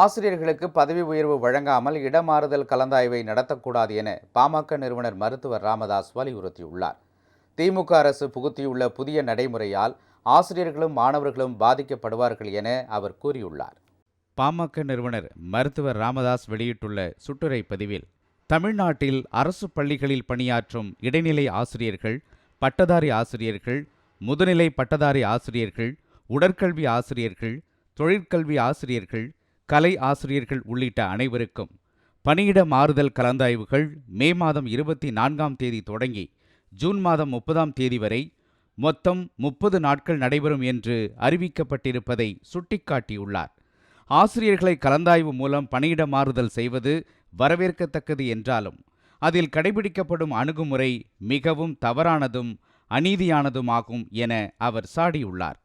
ஆசிரியர்களுக்கு பதவி உயர்வு வழங்காமல் இடமாறுதல் கலந்தாய்வை நடத்தக்கூடாது என பாமக நிறுவனர் மருத்துவர் ராமதாஸ் வலியுறுத்தியுள்ளார். திமுக அரசு புகுத்தியுள்ள புதிய நடைமுறையால் ஆசிரியர்களும் மாணவர்களும் பாதிக்கப்படுவார்கள் என அவர் கூறியுள்ளார். பாமக நிறுவனர் மருத்துவர் ராமதாஸ் வெளியிட்டுள்ள சுட்டுரை பதிவில் தமிழ்நாட்டில் அரசு பள்ளிகளில் பணியாற்றும் இடைநிலை ஆசிரியர்கள் பட்டதாரி ஆசிரியர்கள் முதுநிலை பட்டதாரி ஆசிரியர்கள் உடற்கல்வி ஆசிரியர்கள் தொழிற்கல்வி ஆசிரியர்கள் கலை ஆசிரியர்கள் உள்ளிட்ட அனைவருக்கும் பணியிட மாறுதல் கலந்தாய்வுகள் மே மாதம் இருபத்தி நான்காம் தேதி தொடங்கி ஜூன் மாதம் முப்பதாம் தேதி வரை மொத்தம் முப்பது நாட்கள் நடைபெறும் என்று அறிவிக்கப்பட்டிருப்பதை சுட்டிக்காட்டியுள்ளார். ஆசிரியர்களை கலந்தாய்வு மூலம் பணியிட மாறுதல் செய்வது வரவேற்கத்தக்கது என்றாலும் அதில் கடைபிடிக்கப்படும் அணுகுமுறை மிகவும் தவறானதும் அநீதியானதுமாகும் என அவர் சாடியுள்ளார்.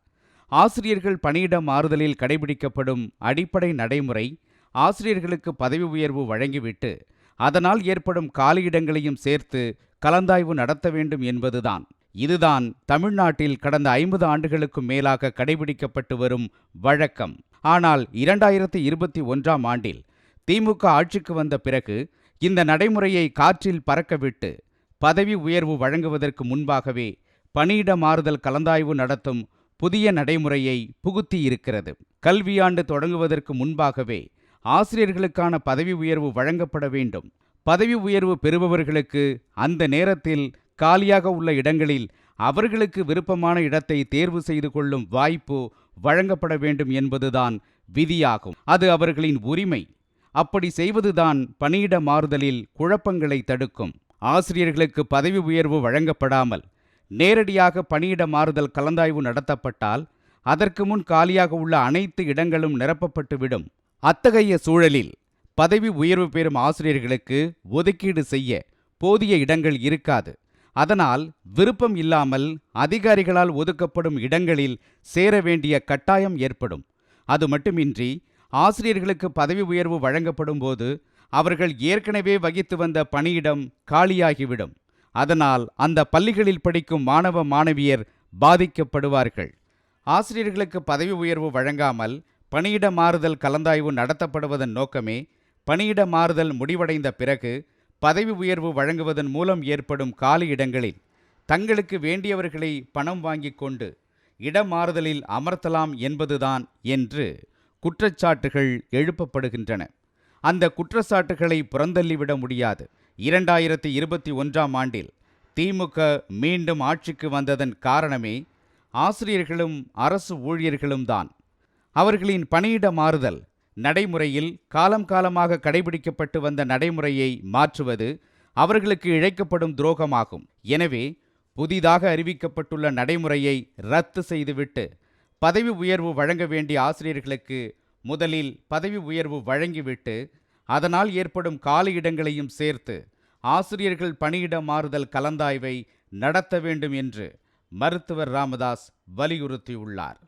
ஆசிரியர்கள் பணியிட மாறுதலில் கடைபிடிக்கப்படும் அடிப்படை நடைமுறை ஆசிரியர்களுக்கு பதவி உயர்வு வழங்கிவிட்டு அதனால் ஏற்படும் காலியிடங்களையும் சேர்த்து கலந்தாய்வு நடத்த வேண்டும் என்பதுதான். இதுதான் தமிழ்நாட்டில் கடந்த ஐம்பது ஆண்டுகளுக்கும் மேலாக கடைபிடிக்கப்பட்டு வரும் வழக்கம். ஆனால் இரண்டாயிரத்தி இருபத்தி ஒன்றாம் ஆண்டில் திமுக ஆட்சிக்கு வந்த பிறகு இந்த நடைமுறையை காற்றில் பறக்கவிட்டு பதவி உயர்வு வழங்குவதற்கு முன்பாகவே பணியிட மாறுதல் கலந்தாய்வு நடத்தும் புதிய நடைமுறையை புகுத்தியிருக்கிறது. கல்வியாண்டு தொடங்குவதற்கு முன்பாகவே ஆசிரியர்களுக்கான பதவி உயர்வு வழங்கப்பட வேண்டும். பதவி உயர்வு பெறுபவர்களுக்கு அந்த நேரத்தில் காலியாக உள்ள இடங்களில் அவர்களுக்கு விருப்பமான இடத்தை தேர்வு செய்து கொள்ளும் வாய்ப்பு வழங்கப்பட வேண்டும் என்பதுதான் விதியாகும். அது அவர்களின் உரிமை. அப்படி செய்வதுதான் பணியிட மாறுதலில் குழப்பங்களை தடுக்கும். ஆசிரியர்களுக்கு பதவி உயர்வு வழங்கப்படாமல் நேரடியாக பணியிட மாறுதல் கலந்தாய்வு நடத்தப்பட்டால் அதற்கு முன் காலியாக உள்ள அனைத்து இடங்களும் நிரப்பப்பட்டுவிடும். அத்தகைய சூழலில் பதவி உயர்வு பெறும் ஆசிரியர்களுக்கு ஒதுக்கீடு செய்ய போதிய இடங்கள் இருக்காது. அதனால் விருப்பம் இல்லாமல் அதிகாரிகளால் ஒதுக்கப்படும் இடங்களில் சேர வேண்டிய கட்டாயம் ஏற்படும். அது மட்டுமின்றி ஆசிரியர்களுக்கு பதவி உயர்வு வழங்கப்படும் போது அவர்கள் ஏற்கனவே வகித்து வந்த பணியிடம் காலியாகிவிடும். அதனால் அந்த பள்ளிகளில் படிக்கும் மாணவ மாணவியர் பாதிக்கப்படுவார்கள். ஆசிரியர்களுக்கு பதவி உயர்வு வழங்காமல் பணியிட மாறுதல் கலந்தாய்வு நடத்தப்படுவதன் நோக்கமே பணியிட மாறுதல் முடிவடைந்த பிறகு பதவி உயர்வு வழங்குவதன் மூலம் ஏற்படும் காலி இடங்களில் தங்களுக்கு வேண்டியவர்களை பணம் வாங்கிக் கொண்டு இடமாறுதலில் அமர்த்தலாம் என்பதுதான் என்று குற்றச்சாட்டுகள் எழுப்பப்படுகின்றன. அந்த குற்றச்சாட்டுகளை புறந்தள்ளிவிட முடியாது. இரண்டாயிரத்தி இருபத்தி ஒன்றாம் ஆண்டில் திமுக மீண்டும் ஆட்சிக்கு வந்ததன் காரணமே ஆசிரியர்களும் அரசு ஊழியர்களும் தான். அவர்களின் பணியிட மாறுதல் நடைமுறையில் காலம் காலமாக கடைபிடிக்கப்பட்டு வந்த நடைமுறையை மாற்றுவது அவர்களுக்கு இழைக்கப்படும் துரோகமாகும். எனவே புதிதாக அறிவிக்கப்பட்டுள்ள நடைமுறையை ரத்து செய்துவிட்டு பதவி உயர்வு வழங்க வேண்டிய ஆசிரியர்களுக்கு முதலில் பதவி உயர்வு வழங்கிவிட்டு அதனால் ஏற்படும் காலியிடங்களையும் சேர்த்து ஆசிரியர்கள் பணியிட மாறுதல் கலந்தாய்வை நடத்த வேண்டும் என்று மருத்துவர் ராமதாஸ் வலியுறுத்தியுள்ளார்.